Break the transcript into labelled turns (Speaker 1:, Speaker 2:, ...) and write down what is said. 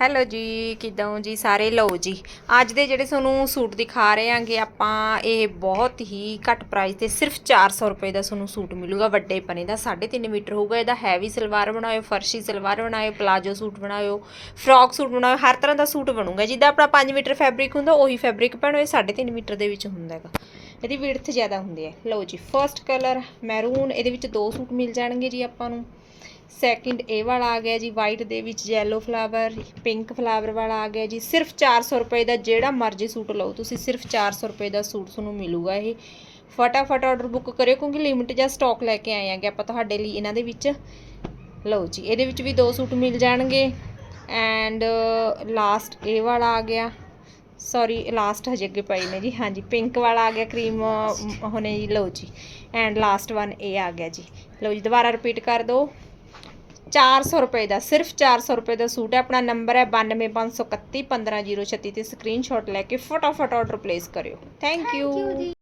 Speaker 1: Hello ਜੀ, ਕਿਦਾਂ ਹੋ ਜੀ? ਸਾਰੇ ਲਓ ਜੀ। ਅੱਜ ਦੇ ਜਿਹੜੇ ਤੁਹਾਨੂੰ ਸੂਟ ਦਿਖਾ ਰਹੇ ਆਂਗੇ ਆਪਾਂ ਇਹ ਬਹੁਤ ਹੀ ਘੱਟ ਪ੍ਰਾਈਸ ਤੇ ਸਿਰਫ 400 ਰੁਪਏ ਦਾ ਤੁਹਾਨੂੰ ਸੂਟ ਮਿਲੂਗਾ। ਵੱਡੇ ਪਨੇ ਦਾ 3.5 ਮੀਟਰ ਹੋਊਗਾ। ਇਹਦਾ ਹੈਵੀ ਸਲਵਾਰ ਬਣਾਇਓ, ਫਰਸ਼ੀ ਸਲਵਾਰ ਬਣਾਇਓ ਪਲਾਜੋ ਸੂਟ ਬਣਾਇਓ ਫਰੋਕ ਸੂਟ ਬਣਾਇਓ, ਹਰ ਤਰ੍ਹਾਂ ਦਾ ਸੂਟ ਬਣੂਗਾ। ਜਿੱਦਾਂ ਆਪਣਾ 5 ਮੀਟਰ ਫੈਬਰਿਕ ਹੁੰਦਾ, ਉਹੀ ਫੈਬਰਿਕ ਭੈਣੋ, ਇਹ 3.5 ਮੀਟਰ ਦੇ ਵਿੱਚ ਹੁੰਦਾ ਹੈਗਾ। ਇਹਦੀ ਵਿਡਥ ਜ਼ਿਆਦਾ ਹੁੰਦੀ ਹੈ। ਲਓ ਜੀ ਫਰਸਟ ਕਲਰ ਮੈਰੂਨ ਇਹਦੇ ਵਿੱਚ ਦੋ ਸੂਟ ਮਿਲ ਜਾਣਗੇ ਜੀ ਆਪਾਂ ਨੂੰ। ਸੈਕਿੰਡ ਇਹ ਵਾਲਾ ਆ ਗਿਆ ਜੀ ਵਾਈਟ ਦੇ ਵਿੱਚ ਯੈਲੋ ਫਲਾਵਰ ਪਿੰਕ ਫਲਾਵਰ ਵਾਲਾ ਆ ਗਿਆ ਜੀ। ਸਿਰਫ 400 ਰੁਪਏ ਦਾ ਜਿਹੜਾ ਮਰਜ਼ੀ ਸੂਟ ਲਓ ਤੁਸੀਂ, ਸਿਰਫ 400 ਰੁਪਏ ਦਾ ਸੂਟ ਤੁਹਾਨੂੰ ਮਿਲੂਗਾ ਇਹ। ਫਟਾਫਟ ਆਰਡਰ ਬੁੱਕ ਕਰਿਓ ਕਿਉਂਕਿ ਲਿਮਿਟ ਜਾਂ ਸਟਾਕ ਲੈ ਕੇ ਆਏ ਆਂਗੇ ਆਪਾਂ ਤੁਹਾਡੇ ਲਈ ਇਹਨਾਂ ਦੇ ਵਿੱਚ। ਲਓ ਜੀ, ਇਹਦੇ ਵਿੱਚ ਵੀ ਦੋ ਸੂਟ ਮਿਲ ਜਾਣਗੇ। ਐਂਡ ਲਾਸਟ ਇਹ ਵਾਲਾ ਆ ਗਿਆ। ਸੌਰੀ ਲਾਸਟ ਹਜੇ ਅੱਗੇ ਪਏ ਨੇ ਜੀ। ਹਾਂਜੀ ਪਿੰਕ ਵਾਲਾ ਆ ਗਿਆ ਕਰੀਮ ਹੁਣੇ ਜੀ, ਲਓ ਜੀ। ਐਂਡ ਲਾਸਟ ਵਨ ਇਹ ਆ ਗਿਆ ਜੀ। ਲਓ ਜੀ, ਦੁਬਾਰਾ ਰਿਪੀਟ ਕਰ ਦਿਓ। 400 ਰੁਪਏ ਦਾ ਸਿਰਫ 400 ਰੁਪਏ ਦਾ ਸੂਟ ਹੈ ਆਪਣਾ ਨੰਬਰ ਹੈ 92531 15036 ਤੇ ਸਕਰੀਨਸ਼ਾਟ ਲੈ ਕੇ ਫਟਾਫਟ ਆਰਡਰ ਪਲੇਸ ਕਰਿਓ। Thank you